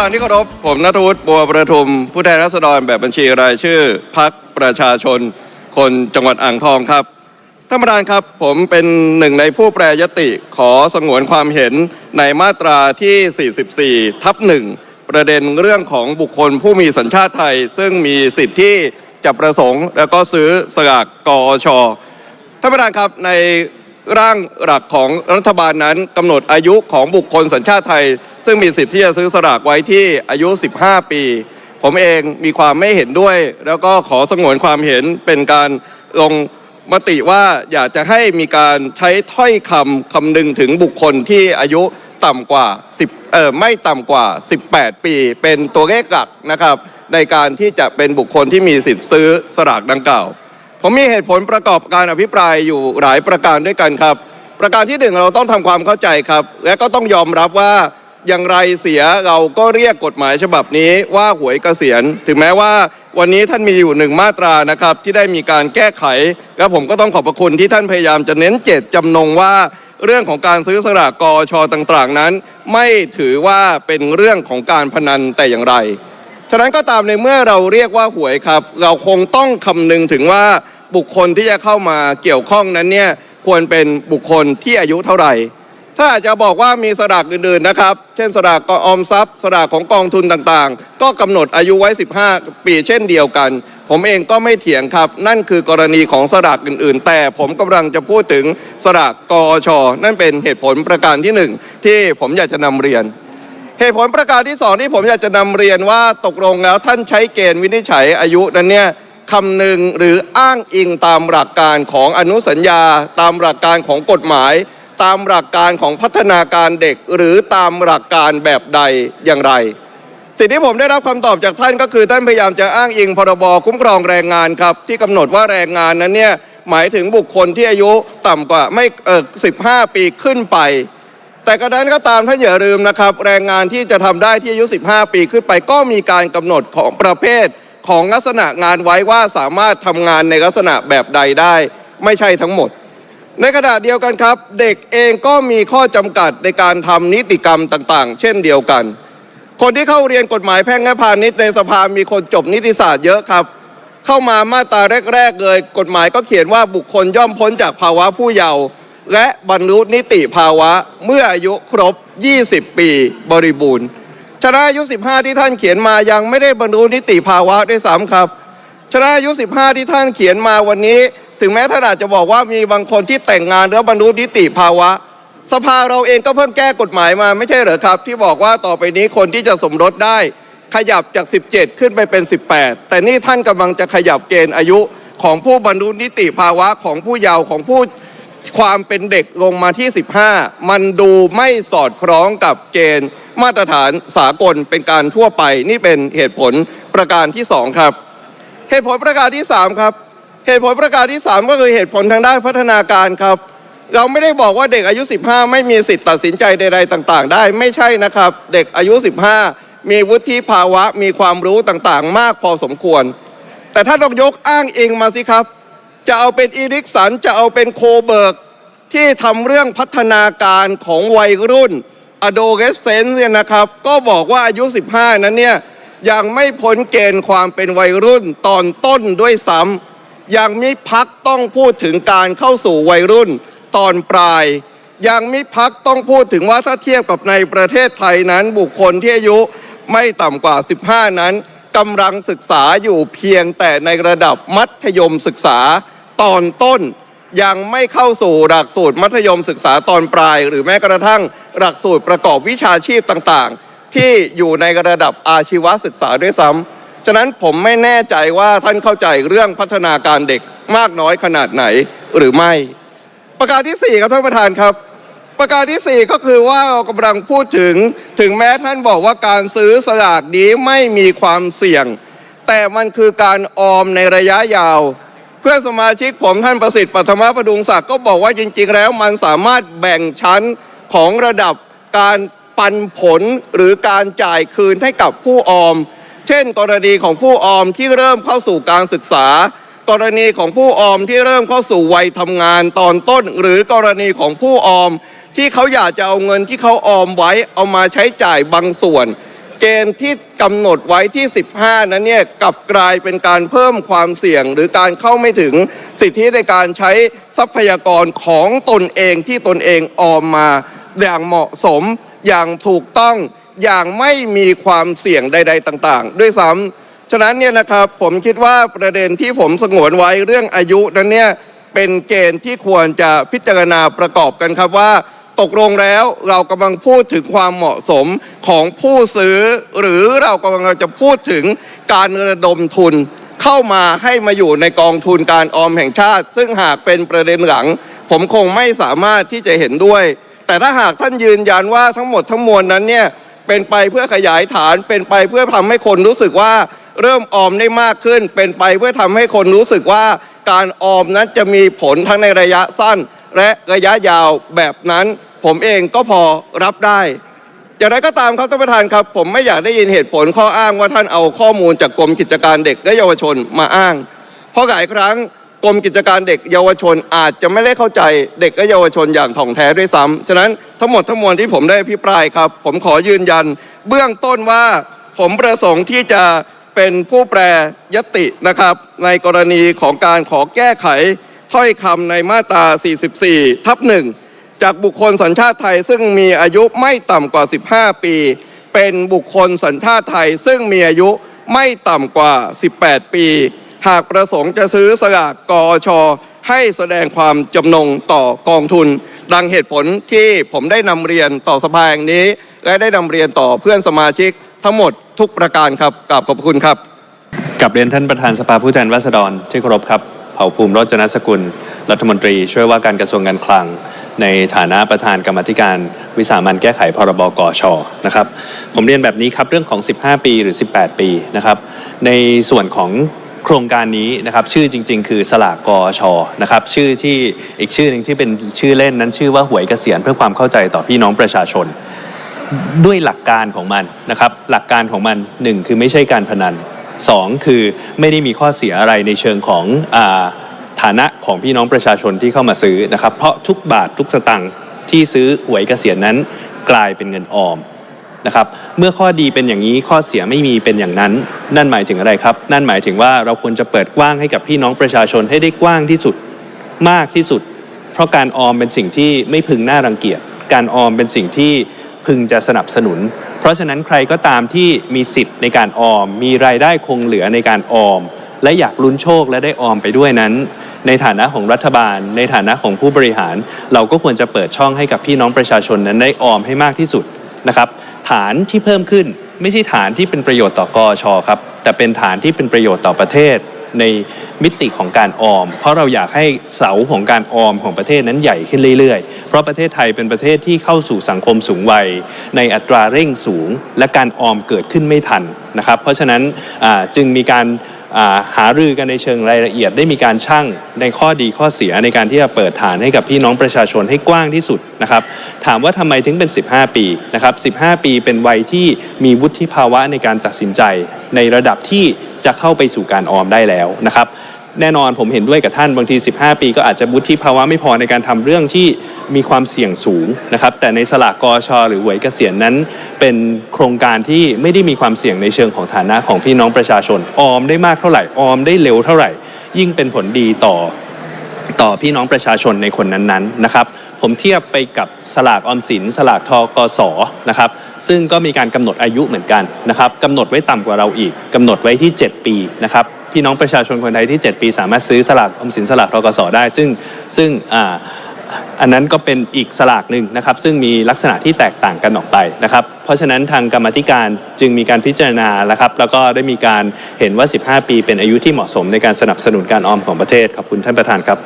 ประธานที่เคารพผมนัทวุฒิบัวประทุม ผู้แทนราษฎรแบบบัญชีรายชื่อพักประชาชน คนจังหวัดอ่างทองครับท่านประธานครับผมเป็นหนึ่งในผู้แปรยติขอสงวนความเห็นในมาตราที่ 44 ทับหนึ่งประเด็นเรื่องของบุคคลผู้มีสัญชาติไทย ซึ่งมีสิทธิ์ที่จะประสงค์แล้วก็ซื้อสลากกอชท่านประธานครับในร่างหลักของรัฐบาลนั้นกำหนดอายุของบุคคลสัญชาติไทย ซึ่งมีสิทธิ์ที่จะซื้อสลากไว้ที่อายุ 15 ปี ผมเองมีความไม่เห็นด้วย แล้วก็ขอสงวนความเห็นเป็นการลงมติว่าอยากจะให้มีการใช้ถ้อยคำคำนึงถึงบุคคลที่อายุต่ำกว่า 10เอ่อไม่ต่ำกว่า 18 ปี เป็นตัวเลขหลักนะครับ ในการที่จะเป็นบุคคลที่มีสิทธิ์ซื้อสลากดังกล่าว ผมมีเหตุผลประกอบการอภิปรายอยู่หลายประการด้วยกันครับ ประการที่หนึ่งเราต้องทำความเข้าใจครับ และก็ต้องยอมรับว่า อย่างไรเสียเราก็เรียกกฎหมายฉบับนี้ว่าหวยเกษียณ ถึงแม้ว่าวันนี้ท่านมีอยู่หนึ่งมาตรานะครับ ที่ได้มีการแก้ไข และผมก็ต้องขอบพระคุณที่ท่านพยายามจะเน้นเจตจำนงว่าเรื่องของการซื้อสลากกอชต่างๆนั้น ไม่ถือว่าเป็นเรื่องของการพนันแต่อย่างไร ฉะนั้นก็ตามในเมื่อเราเรียกว่าหวยครับ เราคงต้องคำนึงถึงว่าบุคคลที่จะเข้ามาเกี่ยวข้องนั้นเนี่ยควรเป็นบุคคลที่อายุเท่าไหร่ ถ้าอาจจะบอกว่ามีสลากอื่นๆนะครับ เช่นสลากออมทรัพย์สลากของกองทุนต่างๆ ก็กำหนดอายุไว้ 15 ปีเช่นเดียวกัน ผมเองก็ไม่เถียงครับ นั่นคือกรณีของสลากอื่นๆ แต่ผมกำลังจะพูดถึงสลากกอชนั่นเป็นเหตุผลประการที่หนึ่งที่ผมอยากจะนำเรียนเหตุผลประการที่สองที่ผมอยากจะนำเรียนว่าตกลงแล้วท่านใช้เกณฑ์วินิจฉัยอายุนั้นเนี่ยคำหนึ่งหรืออ้างอิงตามหลักการของอนุสัญญา ตามหลักการของกฎหมาย ตามหลักการของพัฒนาการเด็กหรือตามหลักการแบบใดอย่างไร สิ่งที่ผมได้รับคำตอบจากท่านก็คือท่านพยายามจะอ้างอิงพรบคุ้มครองแรงงานครับ ที่กำหนดว่าแรงงานนั้นเนี่ยหมายถึงบุคคลที่อายุต่ำกว่าไม่เออ15ปีขึ้นไป แต่กระนั้นก็ตามท่านอย่าลืมนะครับ แรงงานที่จะทำได้ที่อายุ 15 ปีขึ้นไป ก็มีการกำหนดของประเภทของลักษณะงานไว้ว่าสามารถทำงานในลักษณะแบบใดได้ ไม่ใช่ทั้งหมด ในขณะเดียวกันครับ เด็กเองก็มีข้อจำกัดในการทำนิติกรรมต่างๆ เช่นเดียวกัน คนที่เข้าเรียนกฎหมายแพ่งและพาณิชย์ในสภามีคนจบนิติศาสตร์เยอะครับ เข้ามามาตราแรกๆเลย กฎหมายก็เขียนว่าบุคคลย่อมพ้นจากภาวะผู้เยาว์และบรรลุนิติภาวะเมื่ออายุครบ 20 ปีบริบูรณ์ชนะอายุ 15 ที่ท่านเขียนมายังไม่ได้บรรลุนิติภาวะด้วยซ้ำครับ ชนะอายุ 15 ที่ท่านเขียนมาวันนี้ ถึงแม้ท่านอาจจะบอกว่ามีบางคนที่แต่งงานแล้วบรรลุนิติภาวะ สภาเราเองก็เพิ่งแก้กฎหมายมาไม่ใช่เหรอครับ ที่บอกว่าต่อไปนี้คนที่จะสมรสได้ ขยับจาก 17 ขึ้นไปเป็น 18 แต่นี่ท่านกำลังจะขยับเกณฑ์อายุของผู้บรรลุนิติภาวะของผู้เยาว์ของผู้ความเป็นเด็กลงมาที่ 15 มันดูไม่สอดคล้องกับเกณฑ์ มาตรฐานสากลเป็นการทั่วไป นี่เป็นเหตุผลประการที่สองครับ เหตุผลประการที่ 3 ครับ เหตุผลประการที่ 3 ก็คือเหตุผลทางด้านพัฒนาการครับ เราไม่ได้บอกว่าเด็กอายุ 15 ไม่มีสิทธิ์ตัดสินใจใดๆต่าง ๆ ได้ไม่ใช่นะครับ เด็กอายุ 15 มีวุฒิภาวะมีความรู้ต่างๆ มากพอสมควร แต่ถ้าต้องยกอ้างอิงมาสิครับ จะเอาเป็นอีริกสันจะเอาเป็นโคเบิร์กที่ทำเรื่องพัฒนาการของวัยรุ่น adolescence เนี่ยนะครับ ก็บอกว่าอายุ 15 นั้นเนี่ย ยังไม่พ้นเกณฑ์ความเป็นวัยรุ่นตอนต้นด้วยซ้ำยังมิพักต้องพูดถึงการเข้าสู่วัยรุ่นตอนปลาย ยังมิพักต้องพูดถึงว่าถ้าเทียบกับในประเทศไทยนั้นบุคคลที่อายุไม่ต่ำกว่า 15 นั้นกำลังศึกษาอยู่เพียงแต่ในระดับมัธยมศึกษาตอนต้น ยังไม่เข้าสู่หลักสูตรมัธยมศึกษาตอนปลาย หรือแม้กระทั่งหลักสูตรประกอบวิชาชีพต่างๆ ที่อยู่ในระดับอาชีวศึกษาด้วยซ้ำฉะนั้นผมไม่แน่ใจว่าท่านเข้าใจเรื่องพัฒนาการเด็กมากน้อยขนาดไหนหรือไม่ ประการที่ 4 ครับท่านประธานครับ ประการที่ 4 ก็คือว่าเรากำลังพูดถึงถึงแม้ท่านบอกว่าการซื้อสลากนี้ไม่มีความเสี่ยง แต่มันคือการออมในระยะยาวเพื่อนสมาชิกผมท่านประสิทธิ์ปัทมประดุงศักดิ์ก็บอกว่าจริง ๆ แล้วมันสามารถแบ่งชั้นของระดับการ ปันผลหรือการจ่ายคืนให้กับผู้ออม เช่น กรณีของผู้ออมที่เริ่มเข้าสู่การศึกษา กรณีของผู้ออมที่เริ่มเข้าสู่วัยทำงานตอนต้น หรือกรณีของผู้ออม ที่เขาอยากจะเอาเงินที่เขาออมไว้เอามาใช้จ่ายบางส่วนเกณฑ์ที่กำหนดไว้ที่ 15 นั้นเนี่ยกลับกลายเป็นการเพิ่มความเสี่ยง หรือการเข้าไม่ถึงสิทธิในการใช้ทรัพยากรของตนเองที่ตนเองออมมาอย่างเหมาะสม อย่างถูกต้องอย่างไม่มีความเสี่ยงใด ๆต่างๆ ด้วยซ้ำฉะนั้นเนี่ยนะครับผมคิดว่าประเด็นที่ผมสงวนไว้เรื่องอายุนั้นเนี่ยเป็นเกณฑ์ที่ควรจะพิจารณาประกอบกันครับว่า ตกลงแล้วเรากำลังพูดถึงความเหมาะสมของผู้ซื้อ หรือเรากำลังจะพูดถึงการระดมทุนเข้ามาให้มาอยู่ในกองทุนการออมแห่งชาติ ซึ่งหากเป็นประเด็นหลัง ผมคงไม่สามารถที่จะเห็นด้วย แต่ถ้าหากท่านยืนยันว่าทั้งหมดทั้งมวลนั้นเนี่ยเป็นไปเพื่อขยายฐานเป็นไปเพื่อทำให้คนรู้สึกว่าเริ่มออมได้มากขึ้น เป็นไปเพื่อทำให้คนรู้สึกว่าการออมนั้นจะมีผลทั้งในระยะสั้น และระยะยาวแบบนั้น ผมเองก็พอรับได้อย่างไรก็ตามครับท่านประธานครับ ผมไม่อยากได้ยินเหตุผลข้ออ้างว่าท่านเอาข้อมูลจากกรมกิจการเด็กและเยาวชนมาอ้าง เพราะหลายครั้ง กรมกิจการเด็กเยาวชนอาจจะไม่ได้เข้าใจเด็กและเยาวชนอย่างถ่องแท้ด้วยซ้ำฉะนั้นทั้งหมดทั้งมวลที่ผมได้อภิปรายครับ ผมขอยืนยัน เบื้องต้นว่าผมประสงค์ที่จะเป็นผู้แปรยตินะครับ ในกรณีของการขอแก้ไขถ้อยคำในมาตรา 44 ทับหนึ่งจากบุคคลสัญชาติไทยซึ่งมีอายุไม่ต่ำกว่า 15 ปี เป็นบุคคลสัญชาติไทยซึ่งมีอายุไม่ต่ำกว่า 18 ปี หากประสงค์จะซื้อสลากกอชให้แสดงความจำนงต่อกองทุน ดังเหตุผลที่ผมได้นำเรียนต่อสภาแห่งนี้ และได้นำเรียนต่อเพื่อนสมาชิกทั้งหมดทุกประการครับกราบขอบคุณครับกับเรียนท่านประธานสภาผู้แทนราษฎรที่เคารพครับเผ่าภูมิรจนสกุล รัฐมนตรีช่วยว่าการกระทรวงการคลัง ในฐานะประธานกรรมธิการ วิสามันแก้ไขพรบกชนะครับ ผมเรียนแบบนี้ครับเรื่องของ 15 ปีหรือ 18 ปีนะครับ ในส่วนของ โครงการนี้นะครับชื่อจริง ๆ คือสลากกอชอนะครับชื่อที่อีกชื่อหนึ่งที่เป็นชื่อเล่นนั้นชื่อว่าหวยเกษียณเพื่อความเข้าใจต่อพี่น้องประชาชน ด้วยหลักการของมันนะครับหลักการของมันหนึ่งคือไม่ใช่การพนันสองคือไม่ได้มีข้อเสียอะไรในเชิงของอฐานะของพี่น้องประชาชนที่เข้ามาซื้อนะครับเพราะทุกบาททุกสตังค์ที่ซื้อหวยเกษียณนั้นกลายเป็นเงินออม นะครับเมื่อข้อดีเป็นอย่างนี้ข้อเสียไม่มีเป็นอย่างนั้น นั่นหมายถึงอะไรครับ นั่นหมายถึงว่าเราควรจะเปิดกว้างให้กับพี่น้องประชาชนให้ได้กว้างที่สุดมากที่สุด เพราะการออมเป็นสิ่งที่ไม่พึงน่ารังเกียจ การออมเป็นสิ่งที่พึงจะสนับสนุน เพราะฉะนั้นใครก็ตามที่มีสิทธิ์ในการออม มีรายได้คงเหลือในการออม และอยากลุ้นโชคและได้ออมไปด้วยนั้น ในฐานะของรัฐบาล ในฐานะของผู้บริหาร เราก็ควรจะเปิดช่องให้กับพี่น้องประชาชนนั้นได้ออมให้มากที่สุดนะครับ ฐานที่เพิ่มขึ้น ไม่ใช่ฐานที่เป็นประโยชน์ต่อกอชครับ แต่เป็นฐานที่เป็นประโยชน์ต่อประเทศในมิติของการออม เพราะเราอยากให้เสาของการออมของประเทศนั้นใหญ่ขึ้นเรื่อยๆ เพราะประเทศไทยเป็นประเทศที่เข้าสู่สังคมสูงวัย ในอัตราเร่งสูง และการออมเกิดขึ้นไม่ทันนะครับ เพราะฉะนั้นจึงมีการ หารือกันในเชิงรายละเอียดได้มีการชั่งในข้อดีข้อเสียในการที่จะเปิดฐานให้กับพี่น้องประชาชนให้กว้างที่สุดนะครับถามว่าทำไมถึงเป็น 15 ปีนะครับ15 ปีเป็นวัยที่มีวุฒิภาวะในการตัดสินใจ ในระดับที่จะเข้าไปสู่การออมได้แล้วนะครับ แน่นอนผมเห็นด้วยกับท่านบางที 15 ปี ก็อาจจะวุฒิภาวะไม่พอในการทำเรื่องที่มีความเสี่ยงสูงนะครับ แต่ในสลากกอชอหรือหวยเกษียณนั้น เป็นโครงการที่ไม่ได้มีความเสี่ยงในเชิงของฐานะของพี่น้องประชาชน ออมได้มากเท่าไหร่ออมได้เร็วเท่าไหร่ ยิ่งเป็นผลดีต่อต่อพี่น้องประชาชนในคนนั้นๆนะครับ ผมเทียบไปกับสลากออมสิน สลากทกสนะครับ ซึ่งก็มีการกำหนดอายุเหมือนกันนะครับกำหนดไว้ต่ำกว่าเราอีกกำหนดไว้ที่ 7 ปีนะครับ พี่น้องประชาชนคนไทยที่ 7 ปี สามารถซื้อสลากออมสินสลากทกสได้ ซึ่งซึ่งอ่าอันนั้นก็เป็นอีกสลากหนึ่งนะครับ ซึ่งมีลักษณะที่แตกต่างกันออกไปนะครับ เพราะฉะนั้นทางกรรมธิการจึงมีการพิจารณาแล้วครับ แล้วก็ได้มีการเห็นว่า 15 ปีเป็นอายุที่เหมาะสมในการสนับสนุนการออมของประเทศขอบคุณท่านประธานครับ